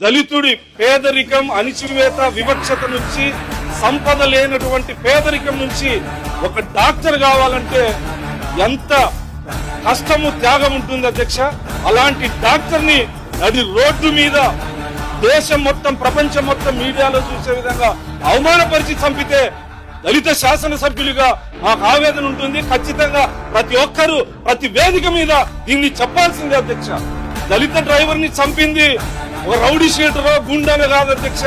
దళితుడి పేదరికం అణిచివేత వివక్షత నుంచి సంపద లేనటువంటి పేదరికం నుంచి ఒక డాక్టర్ కావాలంటే ఎంత కష్టము త్యాగం ఉంటుంది అధ్యక్ష. అలాంటి డాక్టర్ని అది రోడ్డు మీద దేశం మొత్తం ప్రపంచం మొత్తం మీడియాలో చూసే విధంగా అవమానపరిచి చంపితే దళిత శాసనసభ్యులుగా మాకు ఆవేదన ఉంటుంది. ఖచ్చితంగా ప్రతి ఒక్కరూ ప్రతి వేదిక మీద దీన్ని చెప్పాల్సిందే అధ్యక్ష. దళిత డ్రైవర్ని చంపింది ఒక రౌడీ షీటరో గుండానే కాదు అధ్యక్ష.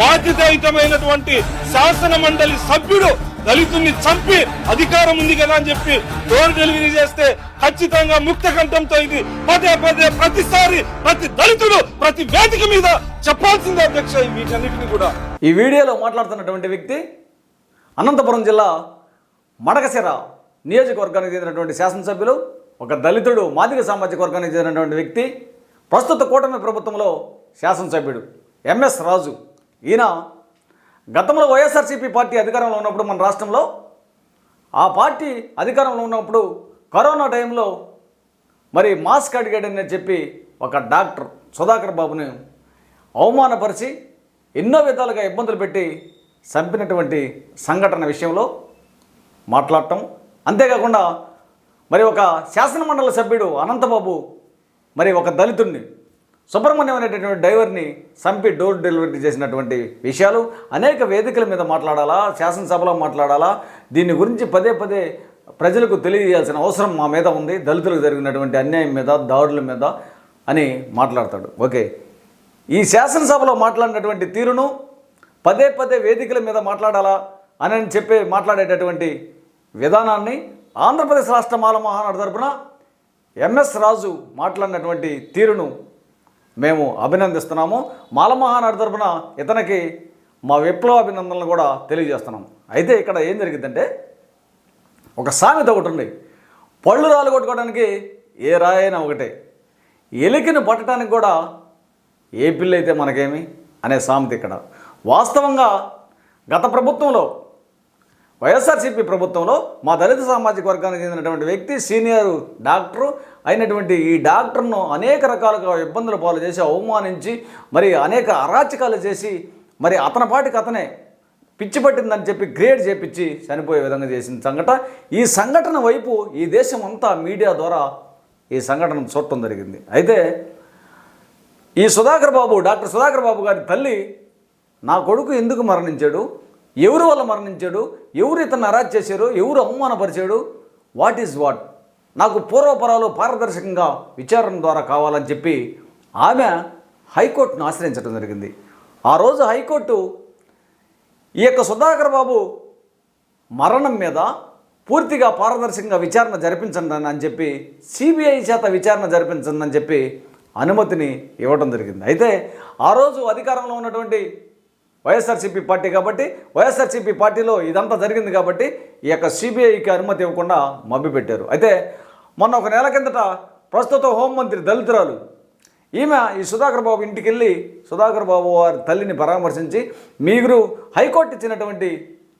బాధ్యతాయుతమైనటువంటి శాసన మండలి సభ్యుడు దళితుల్ని చంపి అధికారం ఉంది కదా అని చెప్పి డోర్ డెలివరీ చేస్తే ఖచ్చితంగా ముక్త కంఠంతో ఇది పదే పదే ప్రతిసారి ప్రతి దళితుడు ప్రతి వేదిక మీద చెప్పాల్సిందే అధ్యక్ష ఈ వీటన్నిటిని కూడా. ఈ వీడియోలో మాట్లాడుతున్నటువంటి వ్యక్తి అనంతపురం జిల్లా మడకసిర నియోజకవర్గానికి చెందినటువంటి శాసనసభ్యులు ఒక దళితుడు మాదిక సామాజిక వర్గానికి చెందినటువంటి వ్యక్తి. ప్రస్తుత కూటమి ప్రభుత్వంలో శాసనసభ్యుడు ఎంఎస్ రాజు. ఈయన గతంలో వైఎస్ఆర్సీపీ పార్టీ అధికారంలో ఉన్నప్పుడు మన రాష్ట్రంలో ఆ పార్టీ అధికారంలో ఉన్నప్పుడు కరోనా టైంలో మరి మాస్క్ అడిగాడని చెప్పి ఒక డాక్టర్ సుధాకర్ బాబుని అవమానపరిచి ఎన్నో విధాలుగా ఇబ్బందులు పెట్టి చంపినటువంటి సంఘటన విషయంలో మాట్లాడటం. అంతేకాకుండా మరి ఒక శాసనమండలి సభ్యుడు అనంతబాబు మరి ఒక దళితుడిని సుబ్రహ్మణ్యం అనేటటువంటి డ్రైవర్ని చంపి డోర్ డెలివరీ చేసినటువంటి విషయాలు అనేక వేదికల మీద మాట్లాడాలా శాసనసభలో మాట్లాడాలా. దీని గురించి పదే పదే ప్రజలకు తెలియజేయాల్సిన అవసరం మా మీద ఉంది. దళితులకు జరిగినటువంటి అన్యాయం మీద దాడుల మీద అని మాట్లాడతాడు. ఓకే. ఈ శాసనసభలో మాట్లాడినటువంటి తీరును పదే పదే వేదికల మీద మాట్లాడాలా అని చెప్పి మాట్లాడేటటువంటి విధానాన్ని ఆంధ్రప్రదేశ్ రాష్ట్ర మాల మహానాడు తరపున ఎంఎస్ రాజు మాట్లాడినటువంటి తీరును మేము అభినందిస్తున్నాము. మాలమహానాడు తరపున ఇతనికి మా విప్లవ అభినందనలు కూడా తెలియజేస్తున్నాం. అయితే ఇక్కడ ఏం జరిగిందంటే ఒక సామెత ఒకటి ఉంది. పళ్ళు రాలు కొట్టుకోవడానికి ఏ రాయైనా ఒకటే. ఎలికిని పట్టడానికి కూడా ఏ పిల్లైతే మనకేమి అనే సామెత ఇక్కడ. వాస్తవంగా గత ప్రభుత్వంలో వైఎస్ఆర్సీపీ ప్రభుత్వంలో మా దళిత సామాజిక వర్గానికి చెందినటువంటి వ్యక్తి సీనియర్ డాక్టరు అయినటువంటి ఈ డాక్టర్ను అనేక రకాలుగా ఇబ్బందుల పాలు చేసి అవమానించి మరి అనేక అరాచకాలు చేసి మరి అతని పాటికి అతనే పిచ్చి పట్టిందని చెప్పి గ్రేడ్ చేపించి చనిపోయే విధంగా చేసిన సంఘటన ఈ సంఘటన వైపు ఈ దేశం అంతా మీడియా ద్వారా ఈ సంఘటన చూడటం జరిగింది. అయితే ఈ సుధాకర్ బాబు డాక్టర్ సుధాకర్ బాబు గారి తల్లి నా కొడుకు ఎందుకు మరణించాడు? ఎవరు వల్ల మరణించాడు? ఎవరు ఇతను అరాజ్ చేశారు? ఎవరు అవమానపరిచాడు? వాట్ ఈజ్ వాట్ నాకు పూర్వపరాలు పారదర్శకంగా విచారణ ద్వారా కావాలని చెప్పి ఆమె హైకోర్టును ఆశ్రయించడం జరిగింది. ఆ రోజు హైకోర్టు ఈ యొక్క సుధాకర్ బాబు మరణం మీద పూర్తిగా పారదర్శకంగా విచారణ జరిపించండి అని చెప్పి సిబిఐ చేత విచారణ జరిపించండి అని చెప్పి అనుమతిని ఇవ్వడం జరిగింది. అయితే ఆ రోజు అధికారంలో ఉన్నటువంటి వైఎస్ఆర్సీపీ పార్టీ కాబట్టి వైఎస్ఆర్సీపీ పార్టీలో ఇదంతా జరిగింది కాబట్టి ఈ యొక్క సిబిఐకి అనుమతి ఇవ్వకుండా మభ్యపెట్టారు. అయితే మొన్న ఒక నెల కిందట ప్రస్తుత హోంమంత్రి దళితురాలు ఈమె ఈ సుధాకర్ బాబు ఇంటికి వెళ్ళి సుధాకర్ బాబు వారి తల్లిని పరామర్శించి మీరు హైకోర్టు ఇచ్చినటువంటి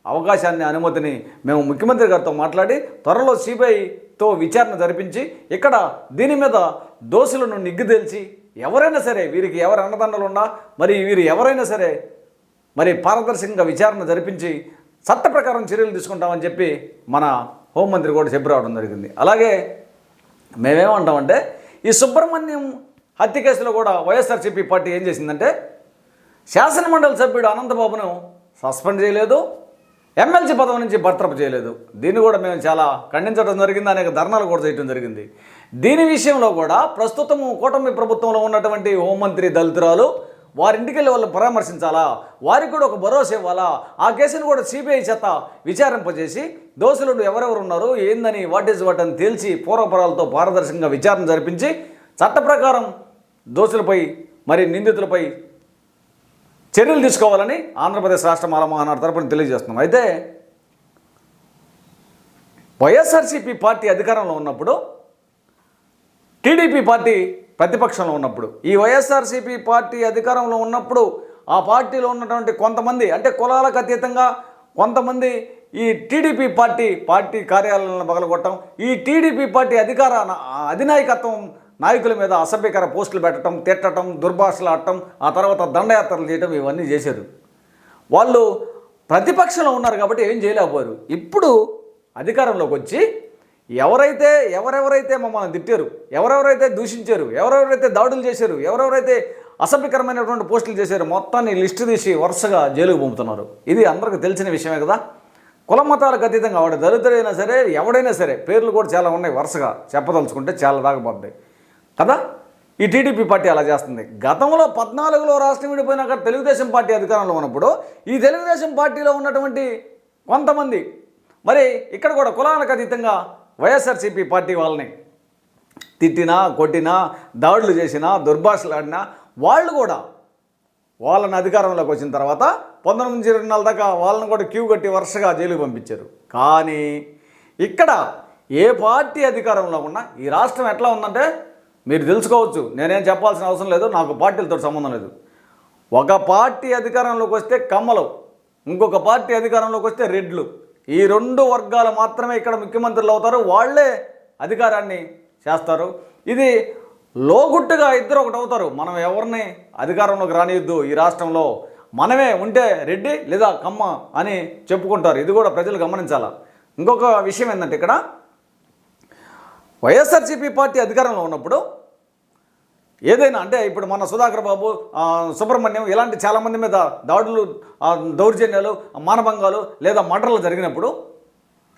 అవకాశాన్ని అనుమతిని మేము ముఖ్యమంత్రి గారితో మాట్లాడి త్వరలో సిబిఐతో విచారణ జరిపించి ఇక్కడ దీని మీద దోషులను నిగ్గుదేల్చి ఎవరైనా సరే వీరికి ఎవరు అన్నదండలు ఉన్నా మరి వీరు ఎవరైనా సరే మరి పారదర్శకంగా విచారణ జరిపించి చట్ట ప్రకారం చర్యలు తీసుకుంటామని చెప్పి మన హోంమంత్రి కూడా చెప్పి రావడం జరిగింది. అలాగే మేమేమంటామంటే ఈ సుబ్రహ్మణ్యం హత్య కేసులో కూడా వైఎస్ఆర్సీపీ పార్టీ ఏం చేసిందంటే శాసనమండలి సభ్యుడు అనంతబాబును సస్పెండ్ చేయలేదు ఎమ్మెల్సీ పదవి నుంచి బర్తరఫ్ చేయలేదు. దీన్ని కూడా మేము చాలా ఖండించడం జరిగింది అనేక ధర్నాలు కూడా చేయడం జరిగింది. దీని విషయంలో కూడా ప్రస్తుతము కూటమి ప్రభుత్వంలో ఉన్నటువంటి హోంమంత్రి దళితురాలు వారింటికి వెళ్ళి వాళ్ళు పరామర్శించాలా? వారికి కూడా ఒక భరోసా ఇవ్వాలా? ఆ కేసును కూడా సిబిఐ చేత విచారింపజేసి దోషులు ఎవరెవరు ఉన్నారు ఏందని వాట్ ఈజ్ వాట్ అని తేల్చి పూర్వపరాలతో పారదర్శకంగా విచారణ జరిపించి చట్ట ప్రకారం దోషులపై మరి నిందితులపై చర్యలు తీసుకోవాలని ఆంధ్రప్రదేశ్ రాష్ట్ర మాలమహానాడు తరపున తెలియజేస్తున్నాం. అయితే వైఎస్ఆర్సీపీ పార్టీ అధికారంలో ఉన్నప్పుడు టీడీపీ పార్టీ ప్రతిపక్షంలో ఉన్నప్పుడు ఈ వైఎస్ఆర్సీపీ పార్టీ అధికారంలో ఉన్నప్పుడు ఆ పార్టీలో ఉన్నటువంటి కొంతమంది అంటే కులాలకు అతీతంగా కొంతమంది ఈ టీడీపీ పార్టీ పార్టీ కార్యాలయాలను పగలగొట్టడం ఈ టీడీపీ పార్టీ అధికార అధినాయకత్వం నాయకుల మీద అసభ్యకర పోస్టులు పెట్టడం తిట్టడం దుర్భాషలు ఆడటం ఆ తర్వాత దండయాత్రలు చేయటం ఇవన్నీ చేశారు. వాళ్ళు ప్రతిపక్షంలో ఉన్నారు కాబట్టి ఏం చేయలేకపోయారు. ఇప్పుడు అధికారంలోకి వచ్చి ఎవరైతే ఎవరెవరైతే మమ్మల్ని తిట్టారు ఎవరెవరైతే దూషించారు ఎవరెవరైతే దాడులు చేశారు ఎవరెవరైతే అసభ్యకరమైనటువంటి పోస్టులు చేశారు మొత్తాన్ని లిస్టు తీసి వరుసగా జైలుకు పంపుతున్నారు. ఇది అందరికీ తెలిసిన విషయమే కదా. కుల మతాలకు అతీతంగా వాడు దళితుడైనా సరే ఎవడైనా సరే పేర్లు కూడా చాలా ఉన్నాయి వరుసగా చెప్పదలుచుకుంటే చాలా దాకపోతాయి కదా? ఈ టీడీపీ పార్టీ అలా చేస్తుంది. గతంలో పద్నాలుగులో రాష్ట్రం విడిపోయినాక తెలుగుదేశం పార్టీ అధికారంలో ఉన్నప్పుడు ఈ తెలుగుదేశం పార్టీలో ఉన్నటువంటి కొంతమంది మరి ఇక్కడ కూడా కులాలకు అతీతంగా వైఎస్ఆర్సీపీ పార్టీ వాళ్ళని తిట్టినా కొట్టినా దాడులు చేసినా దుర్భాషలాడినా వాళ్ళు కూడా వాళ్ళని అధికారంలోకి వచ్చిన తర్వాత పంతొమ్మిది నుంచి ఇరవై నాలుగు దాకా వాళ్ళని కూడా క్యూ కట్టి వరుసగా జైలుకి పంపించారు. కానీ ఇక్కడ ఏ పార్టీ అధికారంలో ఉన్నా ఈ రాష్ట్రం ఎట్లా ఉందంటే మీరు తెలుసుకోవచ్చు నేనేం చెప్పాల్సిన అవసరం లేదు నాకు పార్టీలతో సంబంధం లేదు. ఒక పార్టీ అధికారంలోకి వస్తే కమ్మలు ఇంకొక పార్టీ అధికారంలోకి వస్తే రెడ్లు. ఈ రెండు వర్గాలు మాత్రమే ఇక్కడ ముఖ్యమంత్రులు అవుతారు. వాళ్ళే అధికారాన్ని చేస్తారు. ఇది లోగుట్టుగా ఇద్దరు ఒకటి అవుతారు. మనం ఎవరిని అధికారంలోకి రానియొద్దు. ఈ రాష్ట్రంలో మనమే ఉంటే రెడ్డి లేదా కమ్మ అని చెప్పుకుంటారు. ఇది కూడా ప్రజలు గమనించాలా? ఇంకొక విషయం ఏంటంటే ఇక్కడ వైఎస్ఆర్సీపీ పార్టీ అధికారంలో ఉన్నప్పుడు ఏదైనా అంటే ఇప్పుడు మన సుధాకర్ బాబు సుబ్రహ్మణ్యం ఇలాంటి చాలామంది మీద దాడులు దౌర్జన్యాలు మానభంగాలు లేదా మటర్లు జరిగినప్పుడు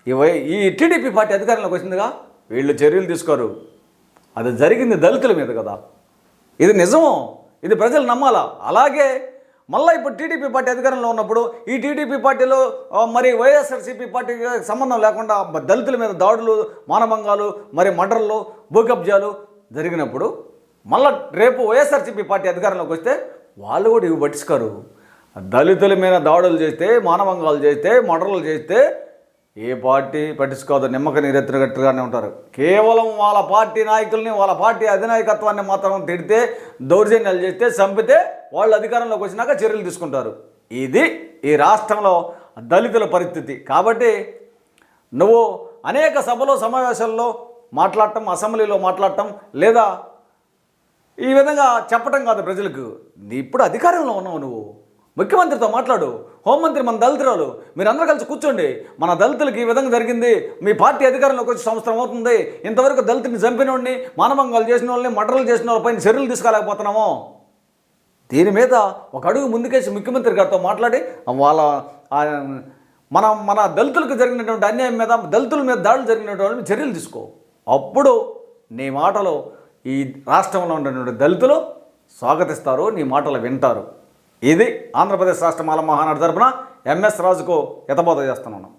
ఈ వై ఈ టీడీపీ పార్టీ అధికారంలోకి వచ్చిందిగా? వీళ్ళు చర్యలు తీసుకోరు. అది జరిగింది దళితుల మీద కదా. ఇది నిజము? ఇది ప్రజలు నమ్మాలా? అలాగే మళ్ళీ ఇప్పుడు టీడీపీ పార్టీ అధికారంలో ఉన్నప్పుడు ఈ టీడీపీ పార్టీలో మరి వైఎస్ఆర్సీపీ పార్టీకి సంబంధం లేకుండా దళితుల మీద దాడులు మానభంగాలు మరి మటర్లు భూకబ్జాలు జరిగినప్పుడు మళ్ళా రేపు వైఎస్ఆర్సీపీ పార్టీ అధికారంలోకి వస్తే వాళ్ళు కూడా ఇవి పట్టించుకోరు. దళితుల మీద దాడులు చేస్తే మానవంగాలు చేస్తే మర్డర్లు చేస్తే ఏ పార్టీ పట్టించుకోదు. నిమ్మక నీరెత్తినట్టుగానే ఉంటారు. కేవలం వాళ్ళ పార్టీ నాయకుల్ని వాళ్ళ పార్టీ అధినాయకత్వాన్ని మాత్రం తిడితే దౌర్జన్యాలు చేస్తే చంపితే వాళ్ళు అధికారంలోకి వచ్చినాక చర్యలు తీసుకుంటారు. ఇది ఈ రాష్ట్రంలో దళితుల పరిస్థితి. కాబట్టి నువ్వు అనేక సభలో సమావేశాల్లో మాట్లాడటం అసెంబ్లీలో మాట్లాడటం లేదా ఈ విధంగా చెప్పటం కాదు ప్రజలకు. నీ ఇప్పుడు అధికారంలో ఉన్నావు నువ్వు. ముఖ్యమంత్రితో మాట్లాడు. హోంమంత్రి మన దళితురాలు. మీరందరూ కలిసి కూర్చోండి. మన దళితులకి ఈ విధంగా జరిగింది. మీ పార్టీ అధికారంలోకి వచ్చి సంవత్సరం అవుతుంది. ఇంతవరకు దళితుని చంపినోడిని మానభంగాలు చేసిన వాళ్ళని మటర్లు చేసిన వాళ్ళపైన చర్యలు తీసుకోలేకపోతున్నాము. దీని మీద ఒక అడుగు ముందుకేసి ముఖ్యమంత్రి గారితో మాట్లాడి వాళ్ళ మన మన దళితులకు జరిగినటువంటి అన్యాయం మీద దళితుల మీద దాడులు జరిగినటువంటి చర్యలు తీసుకో. అప్పుడు నీ మాటలో ఈ రాష్ట్రంలో ఉన్నటువంటి దళితులు స్వాగతిస్తారు నీ మాటలు వింటారు. ఇది ఆంధ్రప్రదేశ్ రాష్ట్ర మాల మహానాడు తరపున ఎంఎస్ రాజుకు హితబోధ చేస్తున్నాను.